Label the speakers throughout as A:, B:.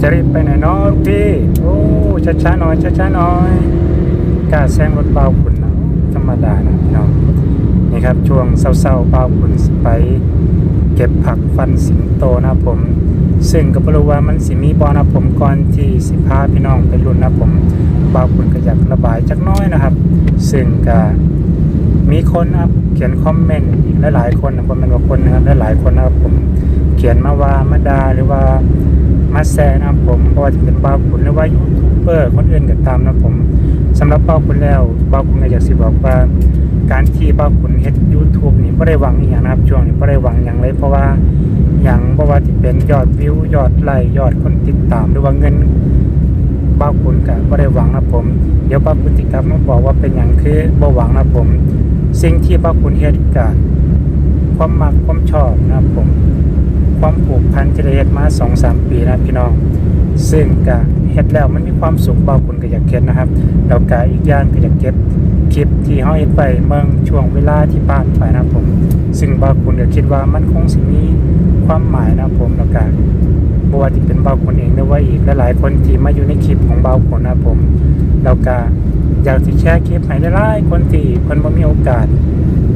A: จะรีบไปไหนเนาะลูกพี่โอ้ช้าๆหน่อยช้าๆหน่อยกล้าแซงรถเบาขุนนะธรรมดานะพี่น้องนี่ครับช่วงเศร้าๆเบาขุนไป เก็บผักฟันสิงโตนะผม ซึ่งก็บรู้ว่ามันสิมีบอนะครับผมก่อนที่สิพาพี่น้องไปรุ่นนะผมเบาขุนก็อยากระบายจักน้อยนะครับ ซึ่งก็มีคนนะครับเขียนคอมเมนต์หลายๆคนนะผมเป็นว่าคนนะครับหลายๆคนนะครับผมเขียนมาว่ามาดาหรือว่า มาแซะนะครับผมเพราะว่าจะเป็นบ้าวคุณหรือว่ายูทูบเบอร์คนอื่นก็ตามนะผมสำหรับบ้าวคุณแล้วบ้าวคุณอยากสิบอกว่า การที่บ้าวคุณเฮ็ด YouTube นี่บ่ได้หวังอีหยังนะครับช่วงนี้บ่ได้หวังหยังเลยเพราะว่าหยังบ่ว่าที่เป็นยอดวิวยอดไลค์ยอดคนติดตามหรือว่าเงินบ้าคุณก็บ่ได้หวังนะผม เดี๋ยวบ้าคุณสิกลับมาบอกว่าเป็นหยังคือบ่หวังนะผม สิ่งที่บ้าคุณเฮ็ดก็ความมักความชอบนะครับผม ความผูกพันที่ได้เฮ็ดมา2องสามปีนะพี่น้อง ซึ่งก็เฮ็ดแล้วมันมีความสุขเบาคุณก็อยากเก็บนะครับแล้วก็อีกอย่างก็อยากเก็บคลิปที่เฮาเฮ็ดไปเมืองช่วงเวลาที่ผ่านไปนะผม ซึ่งเบาคุณก็คิดว่ามันคงสิมีความหมายนะผมแล้วก็บ่ว่าจะเป็นเบาคุณเองหรือว่าอีกหลายๆคนที่มาอยู่ในคลิปของเบาคุณนะผมแล้วก็อยากสิแชร์คลิปให้หลายๆคนที่เพิ่นบ่มีโอกาส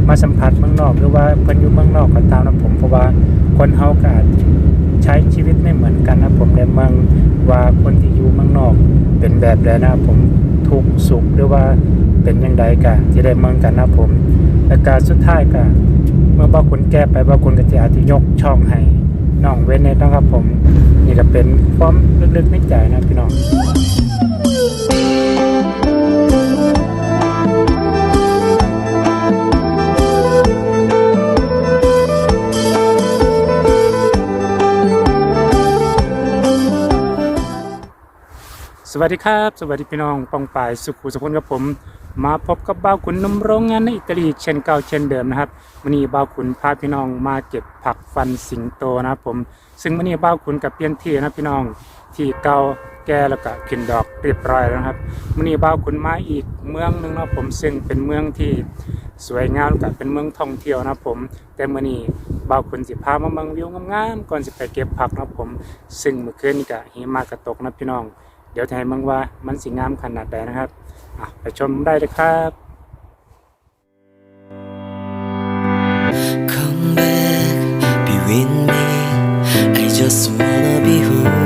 A: มาสัมผัสเมืองนอก หรือว่าเพิ่นอยู่เมืองนอกก็ตามนะผมเพราะว่าคนเฮาก็อาจใช้ชีวิตไม่เหมือนกันนะผมในเมืองว่าคนที่อยู่เมืองนอกเป็นแบบใดนะผมทุกสุขหรือว่าเป็นยังไงก็จะได้เมืองกันนะผมและการสุดท้ายก็เมื่อบางคนแก้ไปบางคนก็จะอาจจะยกช่องให้น้องเว้นเนตนะครับผม นี่ก็เป็นความลึกๆในใจนะพี่น้อง สวัสดีครับ สวัสดีพี่น้องปองปายสุขุสุพนกับผม มาพบกับบ่าวขุนนมโรงงานในอิตาลีเช่นเก่าเช่นเดิมนะครับวันนี้บ่าวขุนพาพี่น้องมาเก็บผักฟันสิงโตนะครับผม ซึ่งวันนี้บ่าวขุนกับเปลี่ยนที่นะพี่น้องที่เก่าแก่แล้วก็ขึ้นดอกเรียบร้อยแล้วนะครับวันนี้บ่าวขุนมาอีกเมืองหนึงนะผมซึ่งเป็นเมืองที่สวยงามกับเป็นเมืองท่องเที่ยวนะครับผม แต่มื่อนี้บ่าวขุนสิพามาเมืองวิวงามๆก่อนสิไปเก็บผักนะครับผม ซึ่งเมื่อคืนนี้ก็หิมะก็ตกนะพี่น้อง เดี๋ยวจะให้เบิ่งว่ามันสีงามขนาดใดนะครับไปชมได้เลยครับ
B: Just wanna
A: be with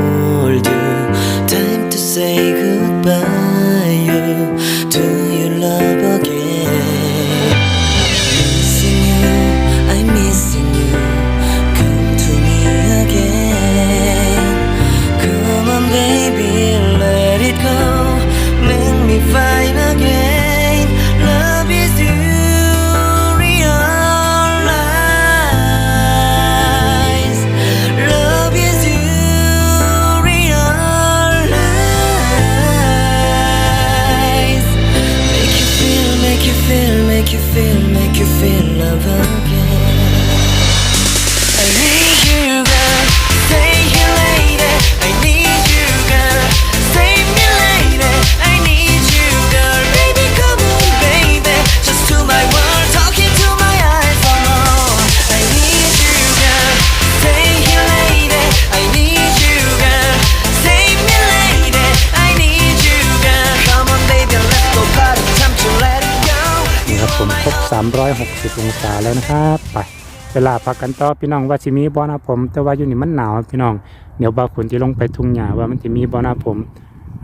A: บผมครบ360 องศาแล้วนะครับไปเวลาพักกันต่อพี่น้องว่าสิมีบอนะผม แต่ว่าอยู่นี่มันหนาวพี่น้องเดี๋ยวบางคนจะลงไปทุ่งหญ้าว่ามันจะมีบอนะผม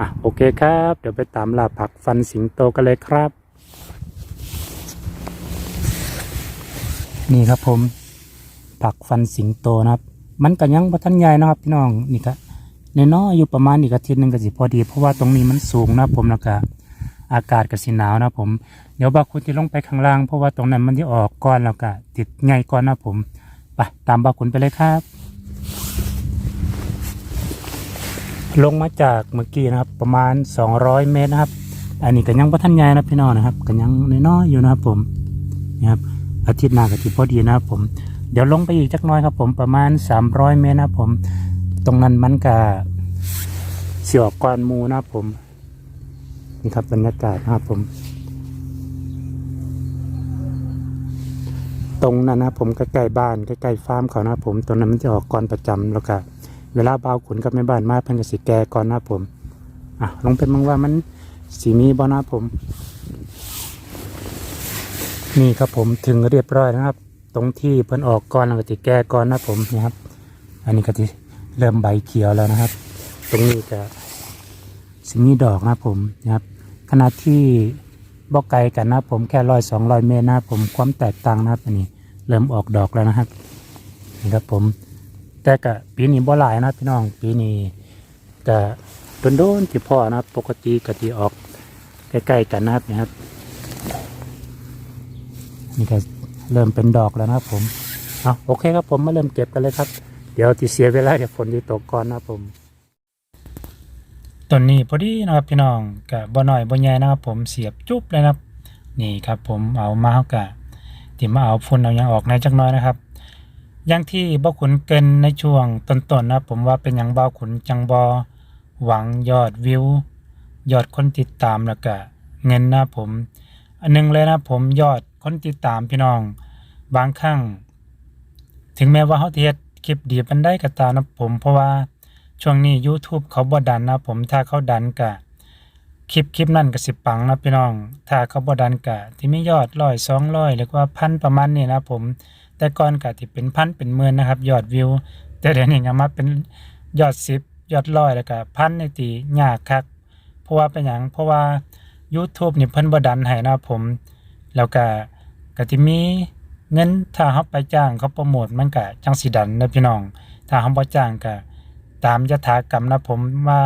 A: อะโอเคครับ เดี๋ยวไปตามลาผักฟันสิงโตกันเลยครับ นี่ครับผมผักฟันสิงโตนะครับ มันก็ยังบ่ทันใหญ่นะครับ พี่น้องนี่ก็น้อยอยู่ประมาณอีกอาทิตย์หนึ่งก็สิพอดี เพราะว่าตรงนี้มันสูงนะผมแล้วก็ อากาศก็สิหนาวนะผม เดี๋ยวบางคนจะลงไปข้างล่างเพราะว่าตรงนั้นมันจะออกก่อนแล้วก็ติดไงก่อนนะผมไปตามบางคนไปเลยครับ ลงมาจากเมื่อกี้นะครับ ประมาณ 200 เมตรนะครับ อันนี้ก็ยังบ่ทันใหญ่นะพี่น้องนะครับก็ยังน้อยๆอยู่นะครับผมนี่ครับอาทิตย์หน้าก็จะพอดีนะครับผมเดี๋ยวลงไปอีกจักน้อยครับผมประมาณ 300 เมตรนะครับผม ตรงนั้นมันก็เสียออกก่อนมูนะครับผม นี่ครับบรรยากาศนะครับผม ตรงนั้นนะผมใกล้ๆบ้านใกล้ๆฟาร์มเขานะผมตรงนั้นมันจะออกก่อนประจำแล้วก็เวลาเบาวขุนกับแม่บ้านมาเพิ่นก็สิแก่ก่อนนะผมอะลงเป็นมังว่ามันสีมีบ่นะผม นี่ครับผมถึงเรียบร้อยนะครับ ตรงที่เพิ่นออกก่อนแล้วก็สิแก่ก่อนนะผมนี่ครับ อันนี้ก็สิเริ่มใบเขียวแล้วนะครับ ตรงนี้ก็สิมีดอกนะผมนะครับ ณะที่บอกไกลกันนะผมแค่ร้อยสองร้อยเมตรนะผมความแตกต่างนะครับอันนี้เริ่มออกดอกแล้วนะครับนี่ครับผมแต่กะปีนี้บ่หลายนะพี่น้องปีนี้กะโดนๆที่พ่อนะครับ ปกติกะที่ออกใกล้ๆกันนะครับนะครับนี่ก็เริ่มเป็นดอกแล้วนะครับผมเอาโอเคครับผมมาเริ่มเก็บกันเลยครับ เดี๋ยวที่เสียเวลาเดี๋ยวฝนที่ตกก่อนนะผม ต้นนี้พอดีนะครับพี่น้องกะบ่หน่อยบ่ใหญ่นะครับผมเสียบจุ๊บเลยนะครับ นี่ครับผมเอามาเฮากะที่มาเอาฝุ่นเอาหยังออกในจักน้อยนะครับอย่างที่บ่ขุนเกินในช่วงต้นๆนะผมว่าเป็นหยังบ่ขุนจังบ่หวังยอดวิวยอดคนติดตามแล้วก็เงินนะผม อันหนึงเลยนะผมยอดคนติดตามพี่น้อง บางครั้งถึงแม้ว่าเฮาสิเฮ็ดคลิปดีปานใดก็ตามนะผมเพราะว่า ช่วงนี้ YouTube เขาบ่ดันนะผมถ้าเขาดันก็คลิปคลิปนั้นก็สิปังนะพี่น้อง ถ้าเขาบ่ดันก็ที่มียอด100 200หรือว่าพันประมาณนี้นะผม แต่ก่อนก็ที่เป็นพันเป็นหมื่นนะครับ ยอดวิว แต่เดี๋ยวนี้ก็มาเป็นยอด10ยอดร้อยแล้วก็พันในตียากคักเพราะว่าเป็นหยังเพราะว่า YouTube นี่เพิ่นบ่ดันให้นะผม แล้วก็ก็สิมีเงินถ้าเฮาไปจ้างเขาโปรโมทมันก็จังสิดันนะพี่น้อง ถ้าเฮาบ่จ้างก็ ตามยถากรรมนะผมว่า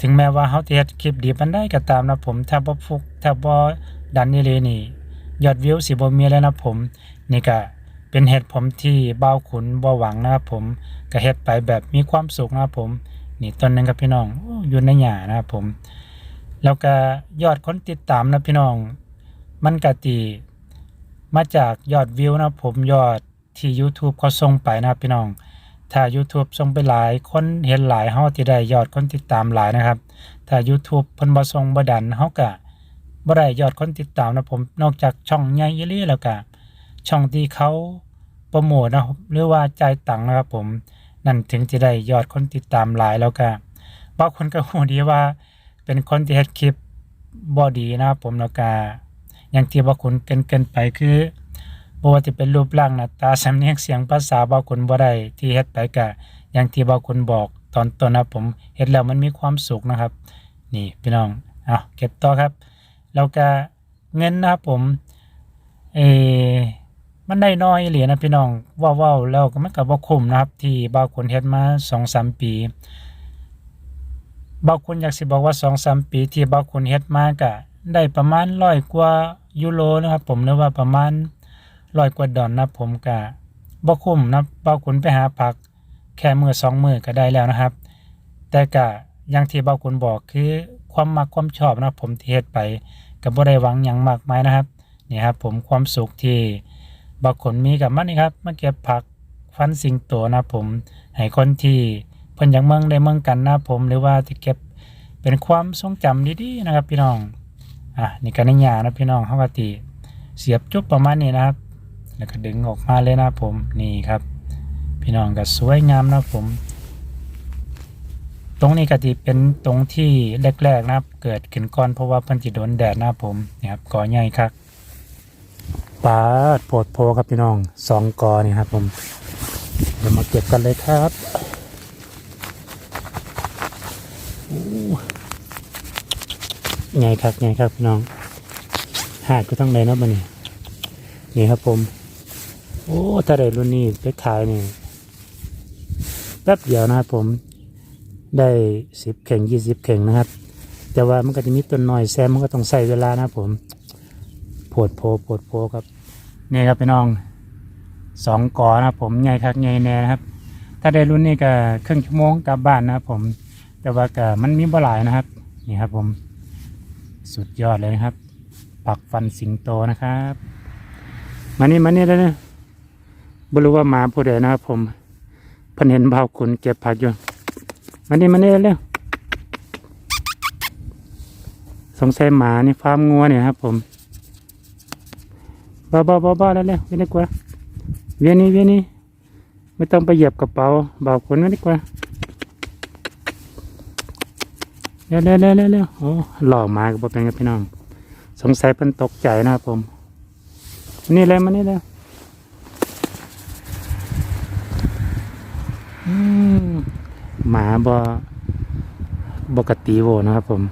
A: ถึงแม้ว่าเฮาสิเฮ็ดคลิปดีปานใดก็ตามนะผมถ้าบ่ฟุกถ้าบ่ดันอีหลีนี่ยอดวิวสิบ่มีเลยนะผม นี่ก็เป็นเหตุผมที่เบ้าขุนบ่หวังนะครับผมก็เฮ็ดไปแบบมีความสุขนะครับผม นี่ต้นหนึงครับพี่น้องอยู่ในหญ้านะครับผม แล้วก็ยอดคนติดตามนะพี่น้อง มันกติมาจากยอดวิวนะผมยอดที่ YouTube เขาส่งไปนะพี่น้อง ถ้า YouTube ส่งไปหลายคนเห็นหลายเฮาที่ได้ยอดคนติดตามหลายนะครับ ถ้า YouTube เพิ่นบ่ส่งบ่ดันเฮาก็บ่ได้ยอดคนติดตามนะผมนอกจากช่องใหญ่อีหลีแล้วก็ช่องที่เขาโปรโมทนะหรือว่าจ่ายตังค์นะครับผมนั่นถึงจะได้ยอดคนติดตามหลายแล้วก็บางคนก็ฮู้ดีว่า เป็นคนที่เฮ็ดคลิปบ่ดีนะครับผมแล้วก็อย่างที่บ่คุณเกินเกินไปคือ บ่ว่าจะเป็นรูปร่างหน้าตาสำเนียงเสียงภาษาบ่คุณบ่ได้ที่เฮ็ดไปก็อย่างที่บ่คุณบอกตอนต้นนะผมเฮ็ดแล้วมันมีความสุขนะครับ นี่พี่น้องเอาเก็บต่อครับแล้วก็เงินนะครับผมเอมันได้น้อยอีหลีนะพี่น้องว้าๆแล้วก็มันก็บ่คุ้มนะครับ ที่บาวคนเฮ็ดมา2-3 ปีบางคนอยากสิบอกว่า2-3ปีที่บางคนเฮ็ดมาก็ได้ประมาณ100กว่ายูโรนะครับผมหรือว่าประมาณ 100กว่าดอลนะผมก็บ่คุ้มนะเบางคนไปหาผักแค่มื้อ2มื้อก็ได้แล้วนะครับ แต่ก็อย่างที่บางคนบอกคือความมักความชอบนะผมที่เฮ็ดไปก็บ่ได้หวังหยังมากมายนะครับนี่ครับผมความสุขที่บางคนมีกับมันนี่ครับมาเก็บผักฟันสิงโตนะผมให้คนที่เพิ่นอยากเมืองได้เมืองกันนะผมหรือว่าที่เก็บเป็นความทรงจำดีๆนะครับพี่น้องอะนี่ก็ในหญ้านะพี่น้องเฮาก็ติเสียบจุบประมาณนี้นะครับ แล้วก็ดึงออกมาเลยนะผมนี่ครับ พี่น้องก็สวยงามนะผม ตรงนี้ก็ติเป็นตรงที่แรกๆนะเกิดขึ้นก่อนเพราะว่าพิ่นสิโดนแดดนะผมนี่ครับกอใหญ่ครับปาโพดโพครับพี่น้องสองกอนี่ครับผมเดี๋ยวมาเก็บกันเลยครับไงครับไงครับพี่น้องหาดก็ต้องได้เนะบันนี้นี่ครับผม โอ้ถ้าได้รุ่นนี้ไปขายนี่แป๊บเดียวนะครับผมได้สิบเข่งยี่สิบเข่งนะครับ แต่ว่ามันก็จะมีต้นน้อยแซมมันก็ต้องใส่เวลานะครับผมโผดโพโผดโพครับนี่ครับพี่น้องสองกอนะครับผมใหญ่ครับใหญ่แน่นะครับ ถ้าได้รุ่นนี้ก็ครึ่งชั่วโมงกลับบ้านนะครับผม แต่ว่าก็มันมีบ่หลายนะครับ นี่ครับผมสุดยอดเลยนะครับ ปักฟันสิงโตนะครับ มานี่มานี่แล้วเนี่ย บรู้ว่าหมาผู้ใดนะครับผมพันเห็นเบาขุนเก็บผักอยู่มานี่มานี่เร็วสงสัยหมานี่ฟาร์มงัวเนี่ยครับ ผมบ้าบ้าบ้าบ้าแล้วเร็วเวียนดีกว่าเวียนนี่เวียนนี่ไม่ต้องไปเหยียบกระเป๋าเบาขุนไม่ดีกว่าเร็วเร็วเร็วเร็วเร็วโอ้หล่อมาก็บ่เป็นกับพี่น้อง สงสัยเพิ่นตกใจนะครับผมนี่เลยมานี่เลยอืม หมาบ่บกติโวนะครับ ผม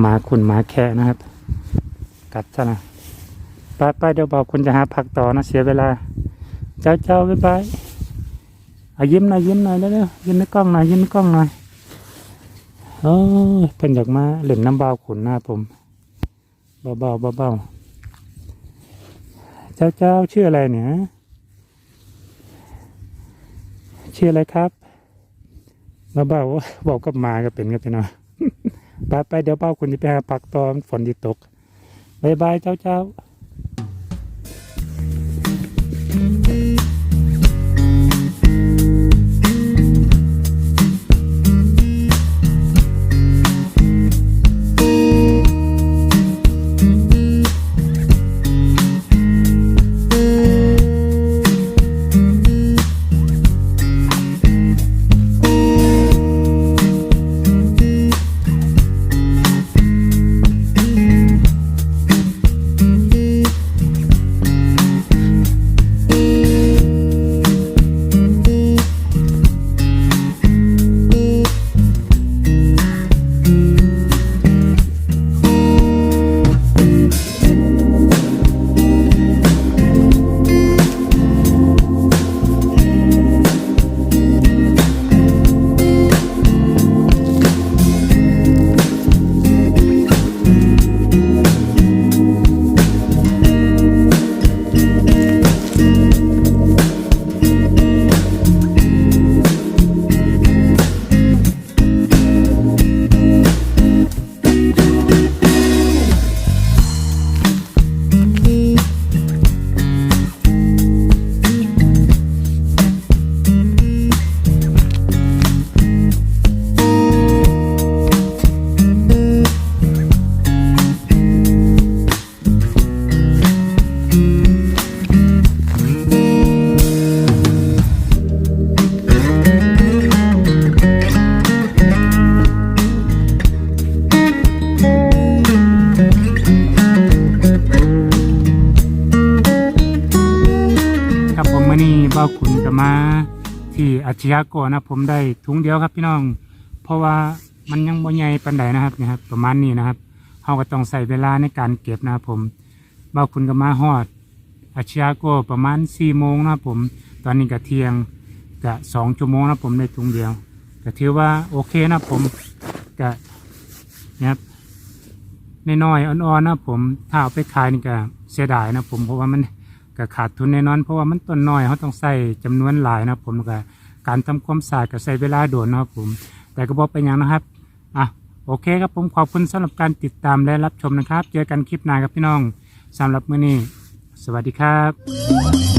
A: หมาคุณหมาแค่นะครับ กัดซะนะไปไปเดี๋ยวบอกคุณจะหาผักต่อนะเสียเวลา เจ้าเจ้าบ๊ายบายเอายิ้มหน่อยยิ้มหน่อยเร็วๆยิ้มในกล้องหน่อยยิ้มในกล้องหน่อยโอ้ยเป็นอยากมาเหล่นน้ำเบาขุนหนะครับผมเบาเบาเบาเบาๆเจ้าเจ้าชื่ออะไรเนี่ยชื่ออะไรครับ เบาเบาเบอกกับมาก็เป็นกันไปหน่อยไปไปเดี๋ยวเบ้าคุณจะไปหาปักตอนฝนที่ตกบายบายเจ้าเจ้า อาชญากรนะผมได้ถุงเดียวครับพี่น้อง เพราะว่ามันยังบ่ใหญ่ปานใดนะครับนี่ครับ ประมาณนี้นะครับเราก็ต้องใส่เวลาในการเก็บนะครับผมบ้าขุนก็มาฮอด อาชญากรประมาณสี่โมงนะครับผม ตอนนี้ก็เที่ยงก็สองชั่วโมงนะครับผมในถุงเดียวก็ถือว่าโอเคนะครับผมก็นะครับน้อยๆอ่อนๆนะครับผมถ้าเอาไปขายนี่ก็เสียดายนะครับผมเพราะว่ามันก็ขาดทุนแน่นอน เพราะว่ามันต้นน้อยเขาต้องใส่จำนวนหลายนะครับผมก็ การทำความสะอาดก็ใช้เวลาโดนนะครับผม แต่ก็บอกไปอย่างนะครับอะโอเคครับผมขอบคุณสำหรับการติดตามและรับชมนะครับ เจอกันคลิปหน้าครับพี่น้องสำหรับมื้อนี้ สวัสดีครับ